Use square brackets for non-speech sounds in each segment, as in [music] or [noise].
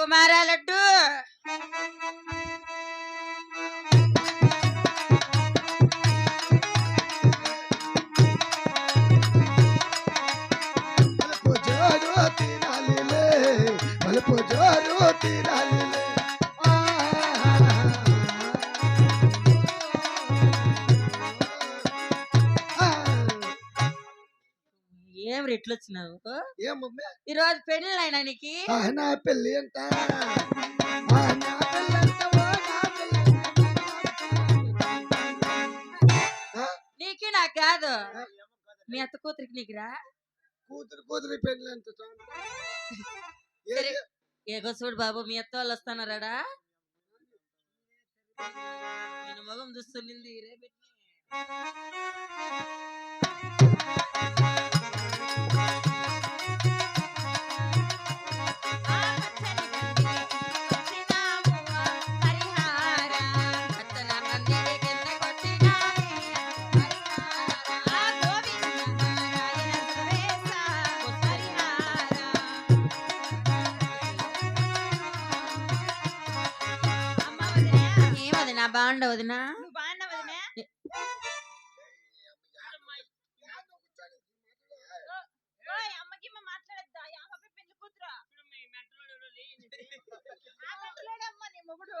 குமார லட்டு. மலப்பு ஜோரு திரலே மலப்பு ஜோரு திரலே ఏం రెట్లు వచ్చినావు ఈ రోజు పెళ్ళి అయినా నీకు నా అంట నా నా నీకి నాకు కాదు. మీ అత్త కూతురికి నీకురా? కూతురు కూతురి పెళ్ళి అంట? ఏగో చూడు బాబు మీ అత్త వాళ్ళు వస్తున్నారాడా నేను మగం చూస్తుంది రే వదినా అమ్మకి అమ్మ మాట్లాడొద్దా? ఈ అమ్మ పోయి పెళ్ళి కూతురు. ఆ మెంటలోడే అమ్మ నీ మొగుడు.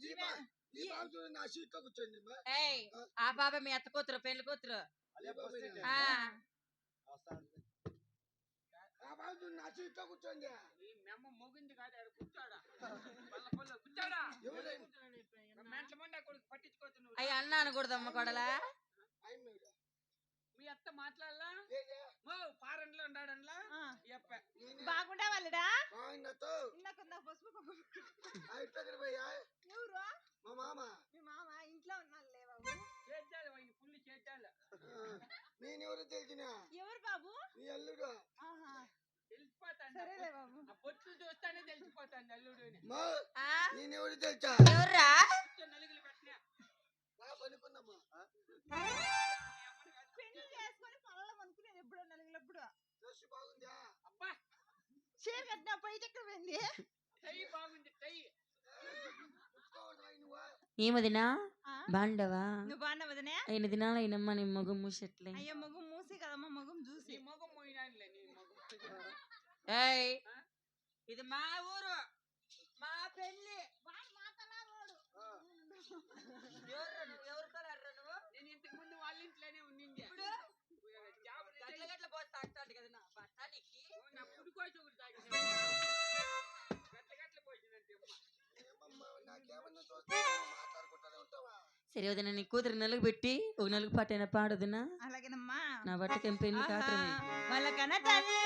ఈ బా- ఈ బాబు నా సీట్లో కూర్చోండి. అమ్మా. ఏయ్ ఆ బాబా మీ అత్త కూతురు పెళ్ళి కూతురు ఈ బాబు ఆ ఆ బాబు నా సీట్లో కూర్చోండి ఎవరైనా అయ్యి అన్న అనకూడదమ్మ కొడలా? ఆయన మీద. మీ అత్త మాట్లాడలా? ఓ ఫారెన్లో ఎప్ప. నేనే. బాగుండా వాళ్ళడా ఆయనతో. ఇందాక ఇందాక పసుపు ఎవరు? మా మామ. మీ మామ ఇంట్లో ఉన్నాను లేబాబు చేద్దాలు పుల్లి చేద్దాలు. నేనెవరు తెలిసిన. ఎవరు బాబు నీ అల్లుడు ఆహా తెలిసిపోతాను సరేలే బాబు ఆ బొట్లు చూస్తానే తెలిసిపోతాను అల్లుడు అని మా ఆ నేనెవరు తెలుసా ఎవర్రా కూర్చో నలుగులు పెట్టినా నా పనుకున్నామ్మా పెళ్ళి చేసుకొని పొలంలో అనుకునేది ఎప్పుడో నలుగులప్పుడు డ్రెస్ బాగుందా? అబ్బా. చీర కట్టిన పై చక్కెర పోయింది? ఏమదినా? బాండవా నువ్వు బాగున్నా వదినే? ఐదు దినాలు అయినమ్మా నీ మగం మూసెట్లే. అయ్యో మగం మూసి కదమ్మా మగం చూసి. నీ మొగం ఏయ్? ఇది మా ఊరు మా పెళ్ళి ఆ, నువ్వు ఎవరు కలర్రా నువ్వు? నేను ఇంతకు ముందు వాళ్ళ ఇంట్లోనే ఉండింది ఇప్పుడు జాబ్ గట్ల గట్ల పోసి తాగుతాడు కదా నా బట్టానికి నా పుడి కోసం ఒకటి తాగిన గట్ల గట్ల పోసిందంటే ఏమమ్మా నాకేమన్నా చూస్తే మాట్లాడుకుంటానే ఉంటావా? సరే వదిన నీ కూతురు నలుగు పెట్టి ఒక నలుగు పాటైనా పాడదునా అలాగేనమ్మా. నా బట్టకేం పెళ్ళి కాత్రమే వాళ్ళ కన తల్లి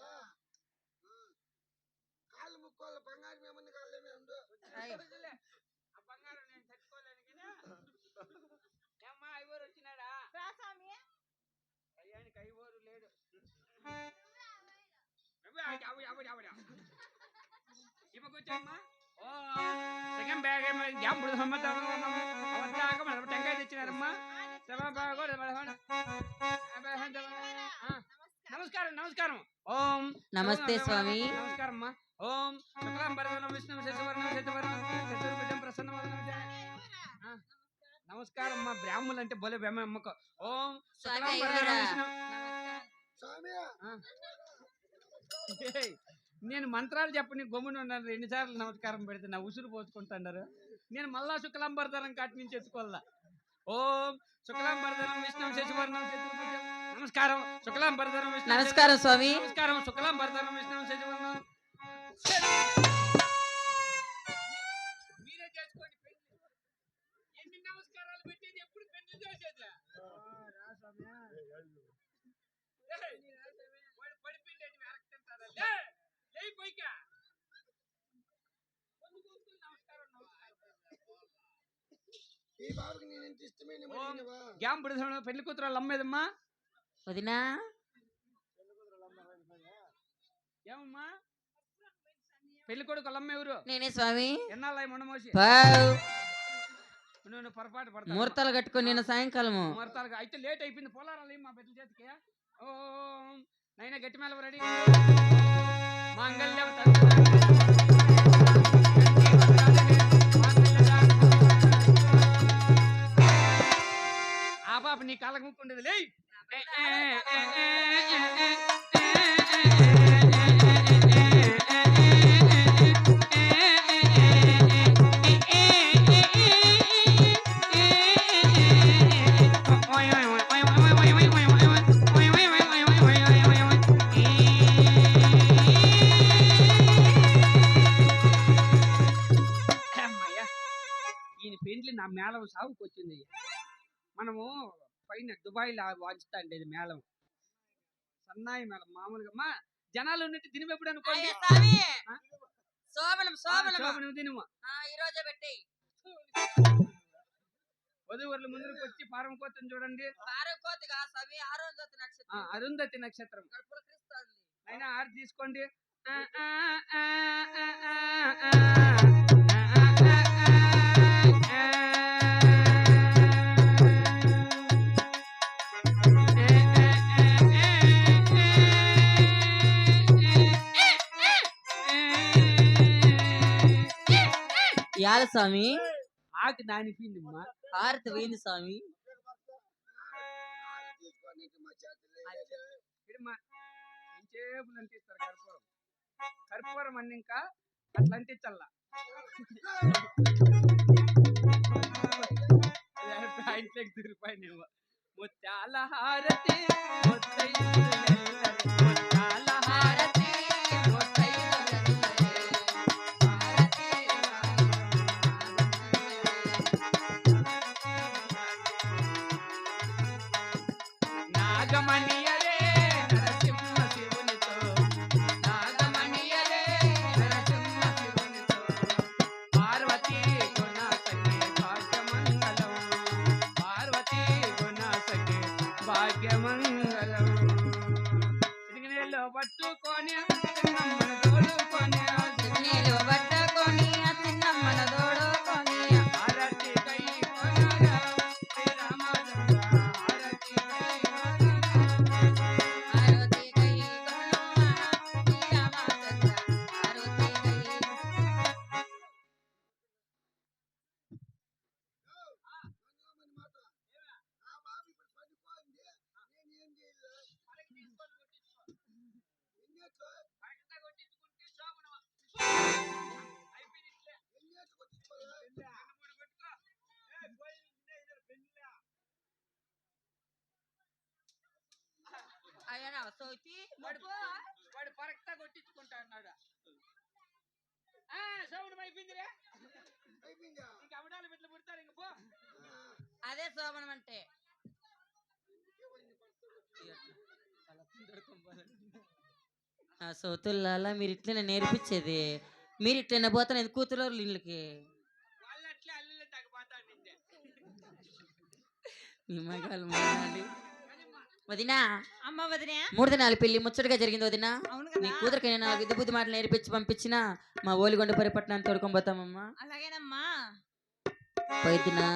ఆ. కాళ్ళు ముక్కోళ్ళ బంగారం ఏమన్నా కాళ్ళు ఏమి బంగారం నేను తట్టుకోలేను కదా. [laughs] అవత్తాక మన టెంకాయ తెచ్చినారమ్మా. నమస్కారం నమస్కారం. ఓం. నమస్తే స్వామి. నమస్కారం అమ్మా. ఓం. శుక్లాం భరతనం విష్ణు శశివర్ణం శతవర్ణం బ్రాహ్మణులు అంటే బోలే బ్రహ్మ అమ్మకు. ఓం నేను మంత్రాలు చెప్పని గమ్మున ఉన్నాను ఎన్నిసార్లు నమస్కారం పెడితే నా ఉసురు పోసుకుంటున్నారు. నేను మళ్ళా శుక్లాంబరధరం కాటి నుంచి ఎత్తుకోవాలా? ఓం శుక్లాంబరధరం విష్ణు శశివర్ణం నమస్కారం. శుక్లాంబరధరం విష్ణు నమస్కారం స్వామి. నమస్కారం. శుక్లాంబరధరం విష్ణు శశివర్ణం. వాడు పడిపోయిండేటి వెనక్కి తింటారా? లే! లేయ్ పైకా. ముందు కూర్చొని నమస్కారం, నమస్కారం. ఈ బాబుకి నేను ఎంత ఇష్టమైన ఓం. మడిగినవా? గ్యాంపుడు సమయంలో పెళ్ళి కూతురు వాళ్ళ అమ్మేదమ్మా వదినా ఏమమ్మా పెళ్ళి కొడుకు అమ్మ ఎవరు నేనే స్వామి ఎన్నాళ్ళ మొండమోసి పావ్. నువ్వు పొరపాటు పడతా ముహూర్తాలు కట్టుకొని నిన్న సాయంకాలము. ముహూర్తాలు అయితే లేట్ అయిపోయింది పోలారాలు మా పెద్ద చేతికి? ఓం. నైనా గట్టి మేళ రెడీ. మాంగళ్యం ఆ పాప నీ కాళ్ళకు ముక్కుండేది లే మేళం సాగుకు వచ్చింది మనము పైన దుబాయ్ లా వాంచుతా అండి ఇది మేళం. సన్నాయి మేళం మామూలుగా మా జనాలు ఉన్నట్టు దినం ఎప్పుడు అనుకోండి? శోభనం శోభనం దినము ఈ రోజే పెట్టి. వధువర్లు ముందుకు వచ్చి పారం కోతను చూడండి అరుంధతి నక్షత్రం. నక్షత్రం. అయినా ఆరు తీసుకోండి. యాల స్వామి? ఆకు నానిపోయింది హారతి పోయింది స్వామి. ఎంచేపులు అంటిస్తారు కర్పూరం? కర్పూరం అన్ని ఇంకా అట్లా అంటించల్లా పాయింట్లకు ముత్యాల హారతి వాడు వాడు పరక్తా కొట్టించుకుంటా అన్నాడు. అయిపోయిందిరే? ఇంక అవడాలు పెట్లు పుడతారు ఇంక పో. అదే శోభనం అంటే. ఆ సోతుల్లాలా మీరు ఇట్లనే నేర్పించేది. మీరు ఇట్లనే పోతాను కూతురు ఇళ్ళకి. వాళ్ళు అట్లే అల్లులే తగ్గిపోతా నిందే మీ మగాలు మాట్లాడి వదినా. అమ్మ వదినే. మూడు దినాలు పెళ్ళి ముచ్చటగా జరిగింది వదినా. నీ కూతురికి నేను నాలుగు బుద్ధి మాటలు నేర్పించి పంపించిన మా ఓలిగొండ పరిపట్నాన్ని తోడుకొని పోతామమ్మా. అలాగేనమ్మా. పోయిద్దినా.